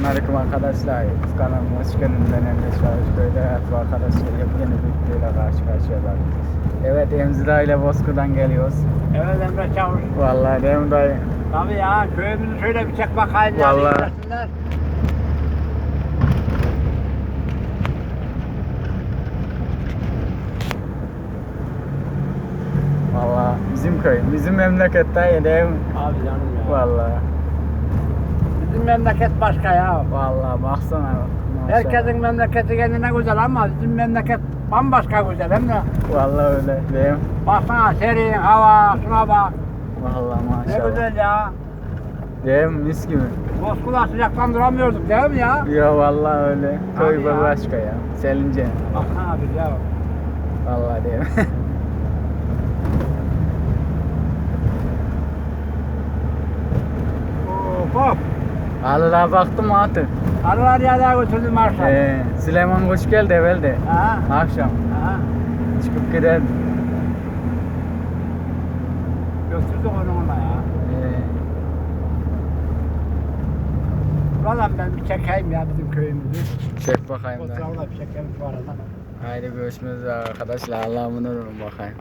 Selamünaleyküm arkadaşlar. YouTube kanalıma hoş geldiniz. Ben Emre Çavuşköy'de hayat bu arkadaşlar. Yepyeni bir videoyla karşı karşıya Evet Emzira ile Bozkır'dan geliyoruz. Evet Emre Çavuş. Vallahi Dem dayı. Tabii ya köyümüzü şöyle bir çek bakayım. Vallahi. Vallahi bizim köy, bizim memleket dayı değil mi? Abi canım ya. Vallahi. Memleket başka ya. Vallahi baksana. maşallah. Herkesin memleketi kendine güzel ama bizim memleket bambaşka güzel hem de. Vallahi öyle değil mi? Baksana serin hava şuna bak. Vallahi Ne maşallah. güzel ya. Değil mi? Mis gibi. Bozkır'da sıcaktan duramıyorduk değil mi ya? Ya vallahi öyle. Köy Abi ya. başka ya. Selince. Baksana abi ya. Vallahi değil mi? Hop hop. Allah'a baktım artık. Arılar ya götürdüm akşam. Ee, Süleyman hoş geldi evvelde. Ha? Akşam Ha? çıkıp giderdi. Götürdük onu ona ya. Ee, Buradan ben bir çekeyim ya bizim köyümüzü. çek bakayım da. Fotoğrafla bir çekelim şu arada. Haydi görüşmek üzere arkadaşlar. Allah'a emanet olun bakayım.